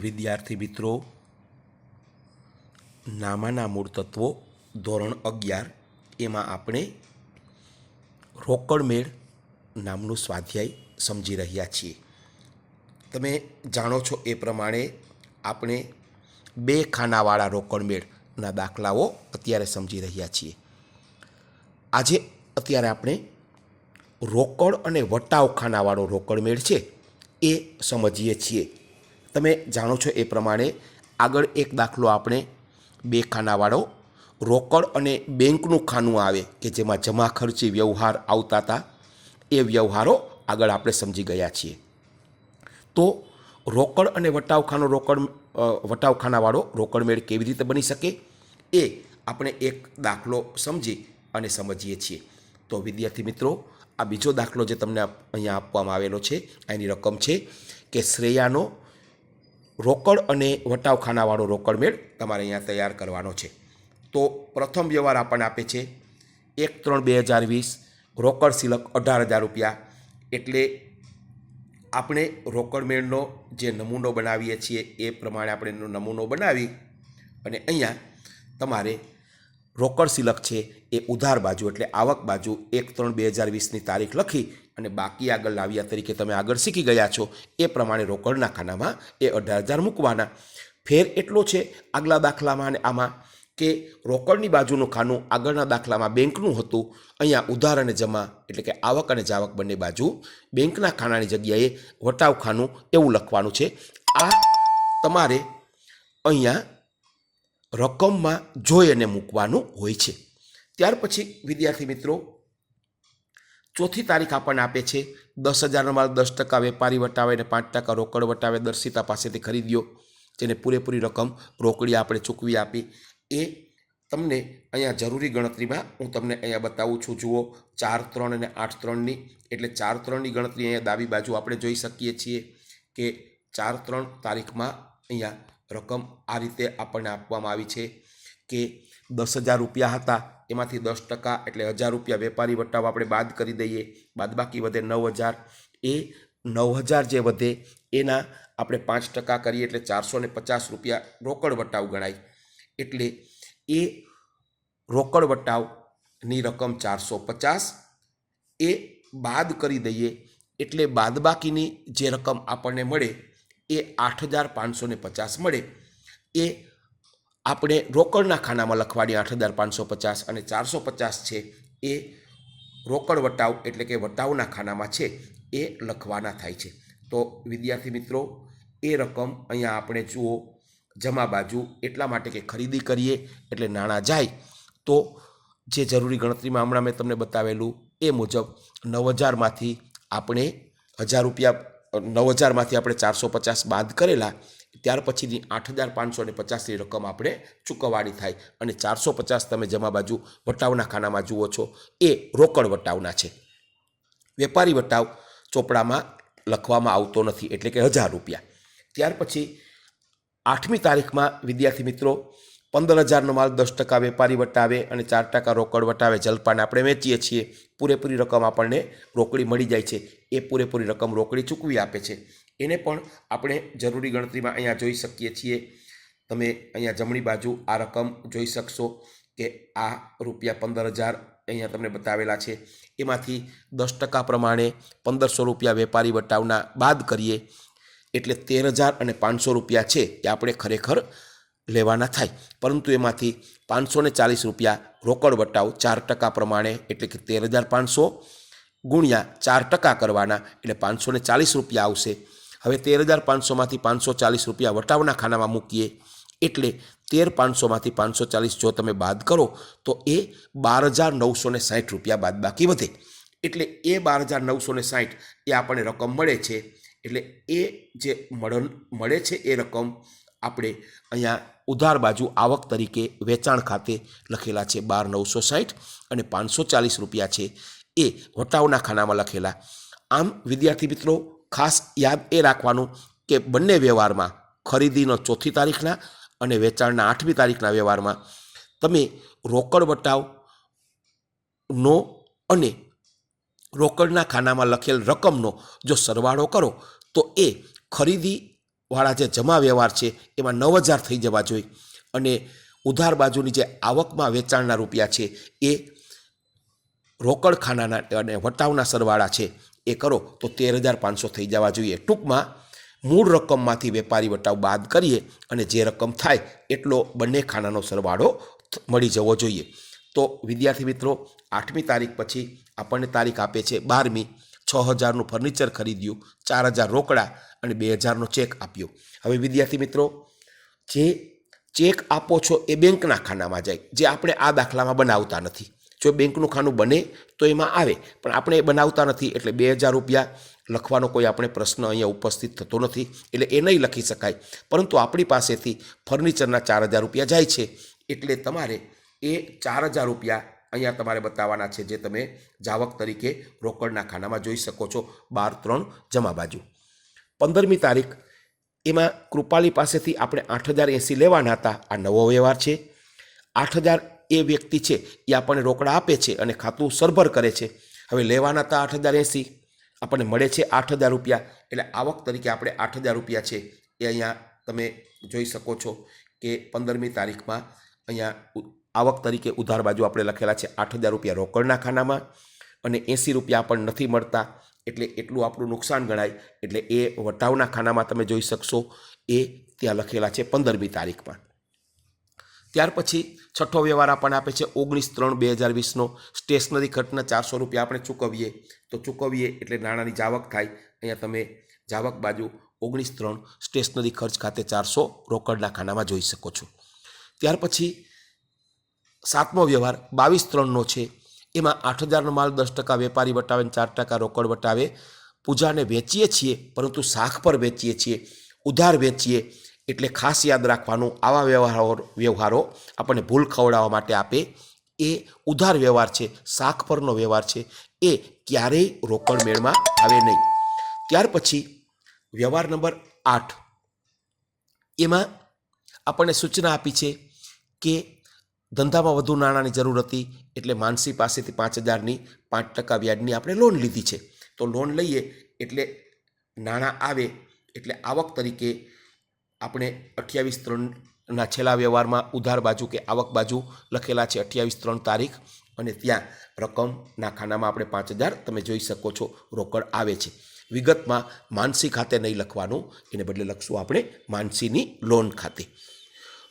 વિદ્યાર્થી મિત્રો, નામાના મૂળ તત્વો ધોરણ અગિયાર, એમાં આપણે રોકડમેળ નામનું સ્વાધ્યાય સમજી રહ્યા છીએ. તમે જાણો છો એ પ્રમાણે આપણે બે ખાનાવાળા રોકડમેળના દાખલાઓ અત્યારે સમજી રહ્યા છીએ. આજે અત્યારે આપણે રોકડ અને વટાવ ખાનાવાળો રોકડમેળ છે એ સમજીએ છીએ. તમે જાણો છો એ પ્રમાણે આગળ એક દાખલો આપણે બે ખાનાવાળો, રોકડ અને બેંકનું ખાનું આવે કે જેમાં જમા ખર્ચી વ્યવહાર આવતા હતા, એ વ્યવહારો આગળ આપણે સમજી ગયા છીએ. તો રોકડ અને વટાવખાનો રોકડ વટાવખાનાવાળો રોકડમેળ કેવી રીતે બની શકે એ આપણે એક દાખલો સમજી અને સમજીએ છીએ. તો વિદ્યાર્થી મિત્રો, આ બીજો દાખલો જે તમને અહીંયા આપવામાં આવેલો છે, એની રકમ છે કે શ્રેયાનો રોકડ અને વટાવખાનાવાળો રોકડ મેળ તમારે અહીંયા તૈયાર કરવાનો છે. તો પ્રથમ વ્યવહાર આપણને આપે છે એક ત્રણ બે હજાર વીસ, રોકડ સિલક અઢાર હજાર રૂપિયા. એટલે આપણે રોકડ મેળનો જે નમૂનો બનાવીએ છીએ એ પ્રમાણે આપણે એનો નમૂનો બનાવી અને અહીંયા તમારે રોકડ સિલક છે એ ઉધાર બાજુ એટલે આવક બાજુ એક ત્રણ બે હજાર વીસની તારીખ લખી અને બાકી આગળ લાવ્યા તરીકે તમે આગળ શીખી ગયા છો, એ પ્રમાણે રોકડના ખાનામાં એ અઢાર હજાર મૂકવાના. ફેર એટલો છે આગલા દાખલામાં અને આમાં કે રોકડની બાજુનું ખાનું આગળના દાખલામાં બેંકનું હતું, અહીંયા ઉધાર અને જમા એટલે કે આવક અને જાવક બંને બાજુ બેંકના ખાનાની જગ્યાએ વટાવ ખાનું એવું લખવાનું છે. આ તમારે અહીંયા રકમમાં જોઈ અને મૂકવાનું હોય છે. ત્યાર પછી વિદ્યાર્થી મિત્રો ચોથી તારીખ આપણને આપે છે. દસ હજારનો માલ દસ ટકા વેપારી વટાવે અને પાંચ ટકા રોકડ વટાવે દર્શિતા પાસેથી ખરીદ્યો. જેને પૂરેપૂરી રકમ રોકડી આપણે ચૂકવી આપી. એ તમને અહીંયા જરૂરી ગણતરીમાં હું તમને અહીંયા બતાવું છું. જુઓ, ચાર ત્રણ અને આઠ ત્રણની. એટલે ચાર ત્રણની ગણતરી અહીંયા ડાબી બાજુ આપણે જોઈ શકીએ છીએ કે ચાર ત્રણ તારીખમાં અહીંયા રકમ આ રીતે આપણને આપવામાં આવી છે કે દસ હજાર રૂપિયા હતા. એમાંથી દસ ટકા એટલે હજાર રૂપિયા વેપારી વટાવ આપણે બાદ કરી દઈએ. બાદબાકી વધે નવ હજાર. એ નવ હજાર જે વધે એના આપણે પાંચ ટકા કરીએ એટલે ચારસો ને પચાસ રૂપિયા રોકડ વટાવ ગણાય. એટલે એ રોકડ વટાવની રકમ ચારસો પચાસ એ બાદ કરી દઈએ. એટલે બાદબાકીની જે રકમ આપણને મળે એ આઠ હજાર પાંચસો પચાસ મળે. એ આપણે રોકડના ખાનામાં લખવાડીએ આઠ હજાર પાંચસો પચાસ અને ચારસો પચાસ છે, એ રોકડ વટાવ એટલે કે વટાવના ખાનામાં છે, એ લખવાના થાય છે. તો વિદ્યાર્થી મિત્રો, એ રકમ અહીંયા આપણે જુઓ, જમા બાજુ એટલા માટે કે ખરીદી કરીએ એટલે નાણાં જાય. તો જે જરૂરી ગણતરીમાં હમણાં મેં તમને બતાવેલું, એ મુજબ નવ હજારમાંથી આપણે હજાર રૂપિયા, નવ હજારમાંથી આપણે ચારસો પચાસ બાદ કરેલા ત્યાર પછીની આઠ હજાર પાંચસો ને પચાસની રકમ આપણે ચૂકવવાની થાય. અને ચારસો પચાસ તમે જમા બાજુ વટાવના ખાનામાં જુઓ છો. એ રોકડ વટાવના છે. વેપારી વટાવ ચોપડામાં લખવામાં આવતો નથી, એટલે કે હજાર રૂપિયા. ત્યાર પછી આઠમી તારીખમાં વિદ્યાર્થી મિત્રો પંદર હજારનો માલ દસ ટકા વેપારી વટાવે અને ચાર ટકા રોકડ વટાવે. જલપાને આપણે વેચીએ છીએ. પૂરેપૂરી રકમ આપણને રોકડી મળી જાય છે. એ પૂરેપૂરી રકમ રોકડી ચૂકવી આપે છે. એને પણ આપણે જરૂરી ગણતરીમાં અહીંયા જોઈ શકીએ છીએ. તમે અહીંયા જમણી બાજુ આ રકમ જોઈ શકશો કે આ રૂપિયા પંદર હજાર અહીંયા તમને બતાવેલા છે. એમાંથી દસ ટકા પ્રમાણે પંદરસો રૂપિયા વેપારી વટાવના બાદ કરીએ. એટલે તેર હજાર અને પાંચસો રૂપિયા છે એ આપણે ખરેખર લેવાના થાય. પરંતુ એમાંથી પાંચસો ને ચાલીસ રૂપિયા રોકડ વટાવ ચાર ટકા પ્રમાણે એટલે કે તેર હજાર પાંચસો ગુણ્યા ચાર ટકા કરવાના. એટલે પાંચસો ચાલીસ રૂપિયા આવશે. હવે તેર હજાર પાંચસોમાંથી પાંચસો ચાલીસ રૂપિયા વટાવના ખાનામાં મૂકીએ. એટલે તેર પાંચસોમાંથી પાંચસો ચાલીસ જો તમે બાદ કરો, તો એ બાર હજાર નવસો ને સાઠ રૂપિયા બાદ બાકી વધે. એટલે એ બાર હજાર નવસો ને સાઠ એ આપણને રકમ મળે છે. એટલે એ જે મળન, મળે છે એ રકમ આપણે અહીંયા ઉધાર બાજુ આવક તરીકે વેચાણ ખાતે લખેલા છે બાર નવસો સાઠ અને પાંચસો ચાલીસ રૂપિયા છે એ વટાવના ખાનામાં લખેલા. આમ વિદ્યાર્થી મિત્રો ખાસ યાદ એ રાખવાનું કે બંને વ્યવહારમાં ખરીદીનો ચોથી તારીખના અને વેચાણના આઠમી તારીખના વ્યવહારમાં તમે રોકડ વટાવનો અને રોકડના ખાનામાં લખેલ રકમનો જો સરવાળો કરો, તો એ ખરીદીવાળા જે જમા વ્યવહાર છે એમાં નવ હજાર થઈ જવા જોઈએ. અને ઉધાર બાજુની જે આવકમાં વેચાણના રૂપિયા છે એ રોકડ ખાનાના અને વટાવના સરવાળા છે એ કરો તો તેર હજાર પાંચસો થઈ જવા જોઈએ. ટૂંકમાં મૂળ રકમમાંથી વેપારી વટાવ બાદ કરીએ અને જે રકમ થાય એટલો બંને ખાનાનો સરવાળો મળી જવો જોઈએ. તો વિદ્યાર્થી મિત્રો, આઠમી તારીખ પછી આપણને તારીખ આપે છે બારમી. છ હજારનું ફર્નિચર ખરીદ્યું, ચાર હજાર રોકડા અને બે હજારનો ચેક આપ્યો. હવે વિદ્યાર્થી મિત્રો, જે ચેક આપો છો એ બેંકના ખાનામાં જાય, જે આપણે આ દાખલામાં બનાવતા નથી. જો બેંકનું ખાનું બને તો એમાં આવે. પણ આપણે એ બનાવતા નથી. એટલે બે હજાર રૂપિયા લખવાનો કોઈ આપણે પ્રશ્ન અહીંયા ઉપસ્થિત થતો નથી. એટલે એ નહીં લખી શકાય. પરંતુ આપણી પાસેથી ફર્નિચરના ચાર હજાર રૂપિયા જાય છે. એટલે તમારે એ ચાર હજાર રૂપિયા અહીંયા તમારે બતાવવાના છે જે તમે જાવક તરીકે રોકડના ખાનામાં જોઈ શકો છો. બાર, ત્રણ જમા બાજુ. પંદરમી તારીખ. એમાં કૃપાલી પાસેથી આપણે આઠ હજાર એંસી લેવાના હતા. આ નવો વ્યવહાર છે. આઠ હજાર એ વ્યક્તિ છે, એ આપણને રોકડા આપે છે અને ખાતું સરભર કરે છે. હવે લેવાના હતા આઠ હજાર એંસી, આપણને મળે છે આઠ હજાર રૂપિયા. એટલે આવક તરીકે આપણે આઠ હજાર રૂપિયા છે. એ અહીંયા તમે જોઈ શકો છો કે પંદરમી તારીખમાં અહીંયા આવક તરીકે ઉધાર બાજુ આપણે લખેલા છે આઠ હજાર રૂપિયા રોકડના ખાનામાં અને એંસી રૂપિયા પણ નથી મળતા. એટલે એટલું આપણું નુકસાન ગણાય. એટલે એ વટાવના ખાનામાં તમે જોઈ શકશો, એ ત્યાં લખેલા છે પંદરમી તારીખમાં. ત્યાર પછી છઠ્ઠો વ્યવહાર આપણને આપે છે ઓગણીસ ત્રણ બે હજાર વીસનો. સ્ટેશનરી ખર્ચના ચારસો રૂપિયા આપણે ચૂકવીએ. તો ચૂકવીએ એટલે નાણાંની જાવક થાય. અહીંયા તમે જાવક બાજુ ઓગણીસ ત્રણ સ્ટેશનરી ખર્ચ ખાતે ચારસો રોકડના ખાનામાં જોઈ શકો છો. ત્યાર પછી સાતમો વ્યવહાર બાવીસ ત્રણનો છે. એમાં આઠ હજારનો માલ દસ ટકા વેપારી વટાવે ચાર ટકા રોકડ વટાવે. પૂજાને વેચીએ છીએ, પરંતુ શાખ પર વેચીએ છીએ, ઉધાર વેચીએ. એટલે ખાસ યાદ રાખવાનું, આવા વ્યવહારો વ્યવહારો આપણને ભૂલ ખવડાવવા માટે આપે. એ ઉધાર વ્યવહાર છે શાખ પરનો વ્યવહાર છે. એ ક્યારેય રોકડ મેળમાં આવે નહીં. ત્યાર પછી વ્યવહાર નંબર આઠ. એમાં આપણને સૂચના આપી છે કે ધંધામાં વધુ નાણાંની જરૂર હતી એટલે માનસી પાસેથી પાંચ હજારની પાંચ ટકા વ્યાજની આપણે લોન લીધી છે. તો લોન લઈએ એટલે નાણાં આવે એટલે આવક તરીકે આપણે અઠ્યાવીસ ત્રણના છેલ્લા વ્યવહારમાં ઉધાર બાજુ કે આવક બાજુ લખેલા છે અઠ્યાવીસ ત્રણ તારીખ અને ત્યાં રકમના ખાનામાં આપણે પાંચ હજાર તમે જોઈ શકો છો રોકડ આવે છે. વિગતમાં માનસી ખાતે નહીં લખવાનું, એને બદલે લખશું આપણે માનસીની લોન ખાતે.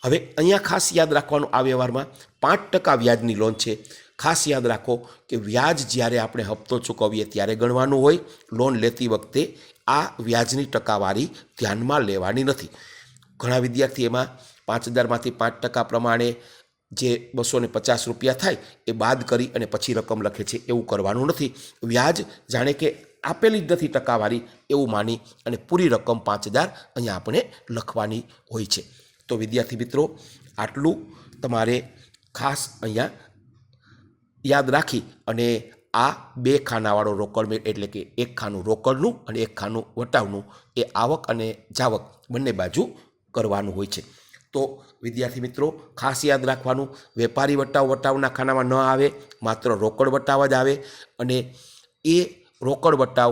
હવે અહીંયા ખાસ યાદ રાખવાનું આ વ્યવહારમાં પાંચ ટકા વ્યાજની લોન છે. ખાસ યાદ રાખો કે વ્યાજ જ્યારે આપણે હપ્તો ચૂકવીએ ત્યારે ગણવાનું હોય, લોન લેતી વખતે આ વ્યાજની ટકાવારી ધ્યાનમાં લેવાની નથી. ઘણા વિદ્યાર્થી એમાં પાંચ હજારમાંથી પાંચ ટકા પ્રમાણે જે બસો ને પચાસ રૂપિયા થાય એ બાદ કરી અને પછી રકમ લખે છે. એવું કરવાનું નથી. વ્યાજ જાણે કે આપેલી જ નથી ટકાવારી એવું માની અને પૂરી રકમ પાંચ હજાર અહીંયા આપણે લખવાની હોય છે. તો વિદ્યાર્થી મિત્રો, આટલું તમારે ખાસ અહીંયા યાદ રાખી અને આ બે ખાનાવાળો રોકડ મેળ એટલે કે એક ખાનું રોકડનું અને એક ખાનું વટાવનું. એ આવક અને જાવક બંને બાજુ કરવાનું હોય છે. તો વિદ્યાર્થી મિત્રો, ખાસ યાદ રાખવાનું, વેપારી વટાવ વટાવના ખાનામાં ન આવે, માત્ર રોકડ વટાવ જ આવે અને એ રોકડ વટાવ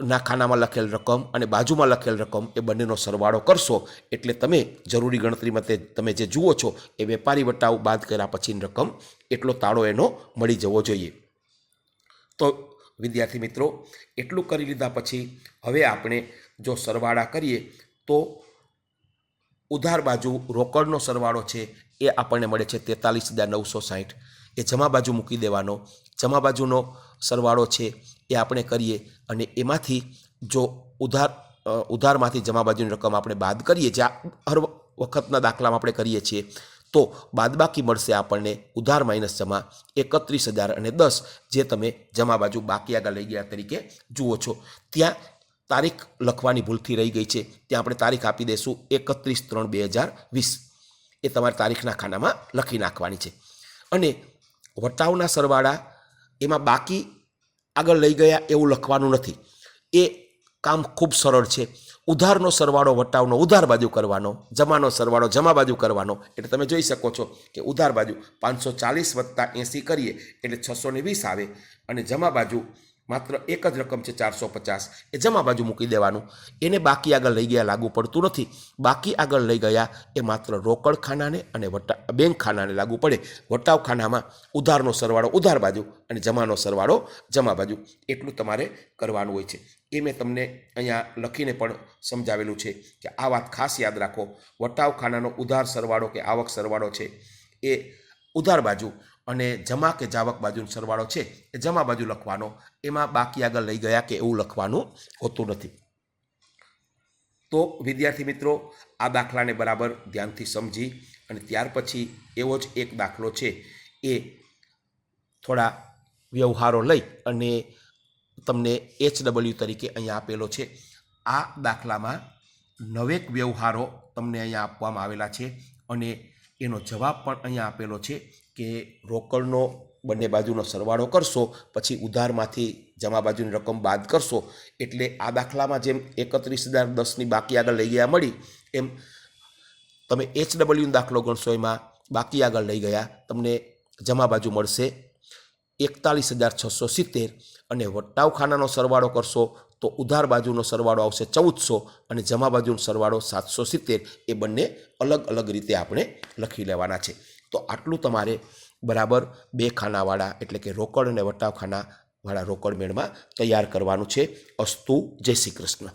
ના ખાનામાં લખેલ રકમ અને બાજુમાં લખેલ રકમ એ બંનેનો સરવાળો કરશો એટલે તમે જરૂરી ગણતરીમાં તે, તમે જે જુઓ છો એ વેપારી વટાવ બાદ કર્યા પછીની રકમ એટલો તાળો એનો મળી જવો જોઈએ. તો વિદ્યાર્થી મિત્રો, એટલું કરી લીધા પછી હવે આપણે જો સરવાળા કરીએ તો ઉધાર બાજુ રોકડનો સરવાળો છે એ આપણને મળે છે તેતાલીસ હજાર નવસો સાહીઠ. એ જમા બાજુ મૂકી દેવાનો. જમા બાજુનો સરવાળો છે એ આપણે કરીએ અને એમાંથી જો ઉધાર ઉધારમાંથી જમા બાજુની રકમ આપણે બાદ કરીએ, જે હર વખતના દાખલામાં આપણે કરીએ છીએ, તો બાદબાકી મળશે આપણને ઉધાર માઇનસ જમા એકત્રીસ હજાર અને દસ, જે તમે જમા બાજુ બાકી આગળ લઈ ગયા તરીકે જુઓ છો. ત્યાં તારીખ લખવાની ભૂલથી રહી ગઈ છે. ત્યાં આપણે તારીખ આપી દઈશું એકત્રીસ ત્રણ બે હજાર વીસ. એ તમારે તારીખના ખાનામાં લખી નાખવાની છે. અને વટાવના સરવાળા એમાં બાકી આગળ લઈ ગયા એવું લખવાનું નથી. એ કામ ખૂબ સરળ છે. ઉધારનો સરવાળો વટાવનો ઉધાર બાજુ કરવાનો, જમાનો સરવાળો જમા બાજુ કરવાનો. એટલે તમે જોઈ શકો છો કે ઉધાર બાજુ પાંચસો ચાલીસ વત્તા એંસી કરીએ એટલે છસો વીસ આવે. અને જમા બાજુ માત્ર એક જ રકમ છે ચારસો પચાસ. એ જમા બાજુ મૂકી દેવાનું. એને બાકી આગળ લઈ ગયા, લાગુ પડતું નથી. બાકી આગળ લઈ ગયા, એ માત્ર રોકડ ખાનાને અને વટા બેંક ખાનાને લાગુ પડે. વટાવ ખાનામાં ઉધારનો સરવાળો ઉધાર બાજુ અને જમાનો સરવાળો જમા બાજુ. એટલું તમારે કરવાનું હોય છે. એ મેં તમને અહીંયા લખીને પણ સમજાવેલું છે કે આ વાત ખાસ યાદ રાખો. વટાવ ખાનાનો ઉધાર સરવાળો કે આવક સરવાળો છે, એ ઉધાર બાજુ અને જમા કે જાવક બાજુનો સરવાળો છે એ જમા બાજુ લખવાનો. એમાં બાકી આગળ લઈ ગયા કે એવું લખવાનું હોતું નથી. તો વિદ્યાર્થી મિત્રો, આ દાખલાને બરાબર ધ્યાનથી સમજી અને ત્યાર પછી એવો જ એક દાખલો છે એ થોડા વ્યવહારો લઈ અને તમને એચ ડબલ્યુ તરીકે અહીંયા આપેલો છે. આ દાખલામાં નવેક વ્યવહારો તમને અહીંયા આપવામાં આવેલા છે અને એનો જવાબ પણ અહીંયા આપેલો છે. કે રોકડનો બંને બાજુનો સરવાળો કરશો, પછી ઉધારમાંથી જમા બાજુની રકમ બાદ કરશો, એટલે આ દાખલામાં જેમ એકત્રીસ હજાર દસની બાકી આગળ લઈ ગયા મળી, એમ તમે એચ ડબલ્યુનો દાખલો ગણશો એમાં બાકી આગળ લઈ ગયા, તમને જમા બાજુ મળશે એકતાલીસ હજાર છસો સિત્તેર, અને વટાવખાનાનો સરવાળો કરશો તો ઉધાર બાજુનો સરવાળો આવશે ચૌદસો, અને જમા બાજુનો સરવાળો સાતસો સિત્તેર, એ બંને અલગ અલગ રીતે આપણે લખી લેવાના છે. તો આટલું તમારે બરાબર બે ખાનાવાળા એટલે કે રોકડ અને વટાવખાનાવાળા રોકડ મેળમાં તૈયાર કરવાનું છે. અસ્તુ, જય શ્રી કૃષ્ણ.